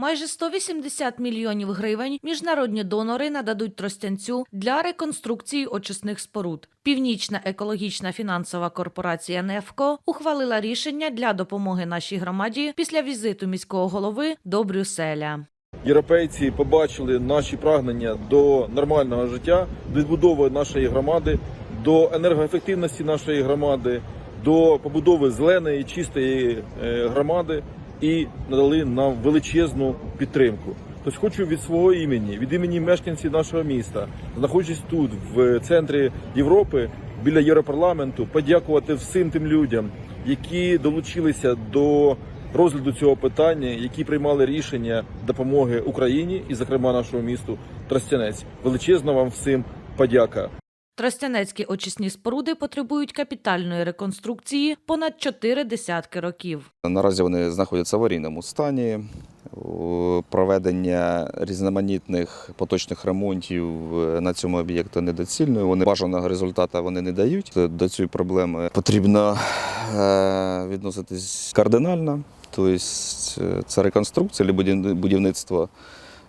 Майже 180 мільйонів гривень міжнародні донори нададуть Тростянцю для реконструкції очисних споруд. Північна екологічна фінансова корпорація «Нефко» ухвалила рішення для допомоги нашій громаді після візиту міського голови до Брюсселя. Європейці побачили наші прагнення до нормального життя, до відбудови нашої громади, до енергоефективності нашої громади, до побудови зеленої, чистої е, громади і надали нам величезну підтримку. Тож хочу від свого імені, від імені мешканців нашого міста, знаходячись тут, в центрі Європи, біля Європарламенту, подякувати всім тим людям, які долучилися до розгляду цього питання, які приймали рішення допомоги Україні і, зокрема, нашому місту Тростянець. Величезна вам всім подяка. Тростянецькі очисні споруди потребують капітальної реконструкції понад чотири десятки років. Наразі вони знаходяться в аварійному стані. Проведення різноманітних поточних ремонтів е, на цьому об'єкту недоцільно. Вони бажаного результату вони не дають. До цієї проблеми потрібно е, відноситись кардинально. Тобто е, це реконструкція будівництво е,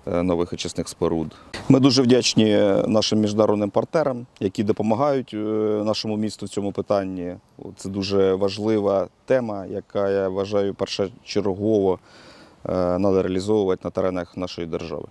нових очисних споруд. Ми дуже вдячні нашим міжнародним партнерам, які допомагають е, нашому місту в цьому питанні. Це дуже важлива тема, яка я вважаю першочергово е, треба реалізовувати на теренах нашої держави.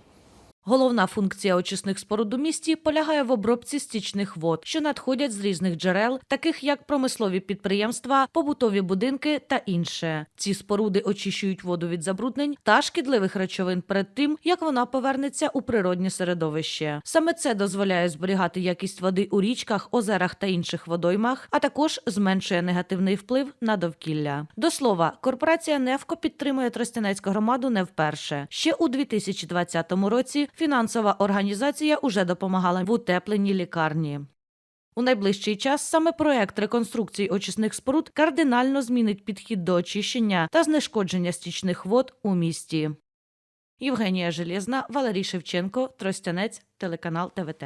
Головна функція очисних споруд у місті полягає в обробці стічних вод, що надходять з різних джерел, таких як промислові підприємства, побутові будинки та інше. Ці споруди очищують воду від забруднень та шкідливих речовин перед тим, як вона повернеться у природнє середовище. Саме це дозволяє зберігати якість води у річках, озерах та інших водоймах, а також зменшує негативний вплив на довкілля. До слова, корпорація «Нефко» підтримує Тростянецьку громаду не вперше. Ще у 2020 році фінансова організація уже допомагала в утепленні лікарні. У найближчий час саме проект реконструкції очисних споруд кардинально змінить підхід до очищення та знешкодження стічних вод у місті. Євгенія Железна, Валерій Шевченко, Тростянець, телеканал ТВТ.